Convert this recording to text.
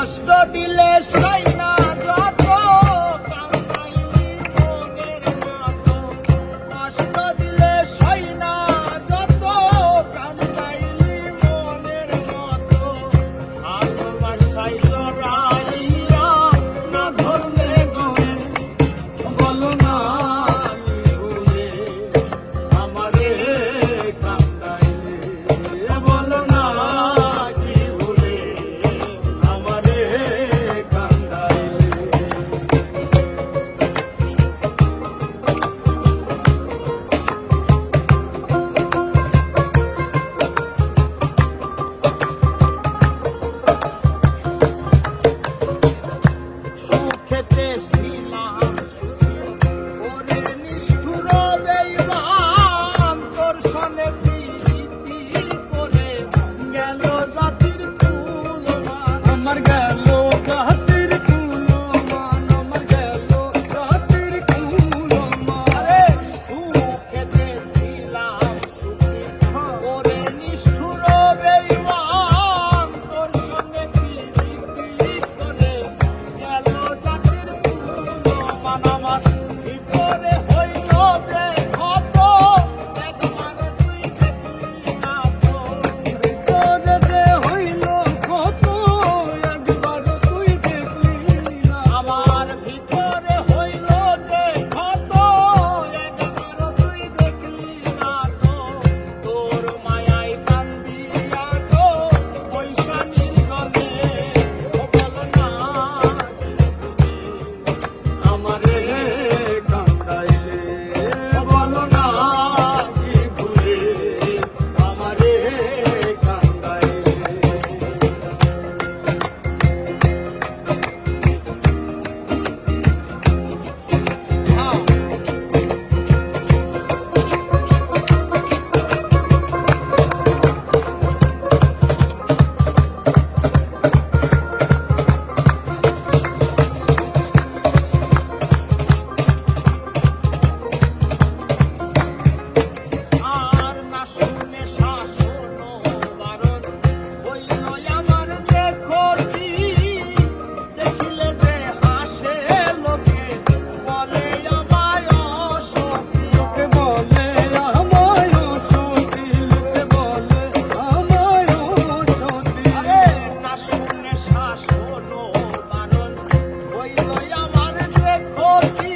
কষ্ট দিলে সই না পান আমার কি করে হইল যে Oh,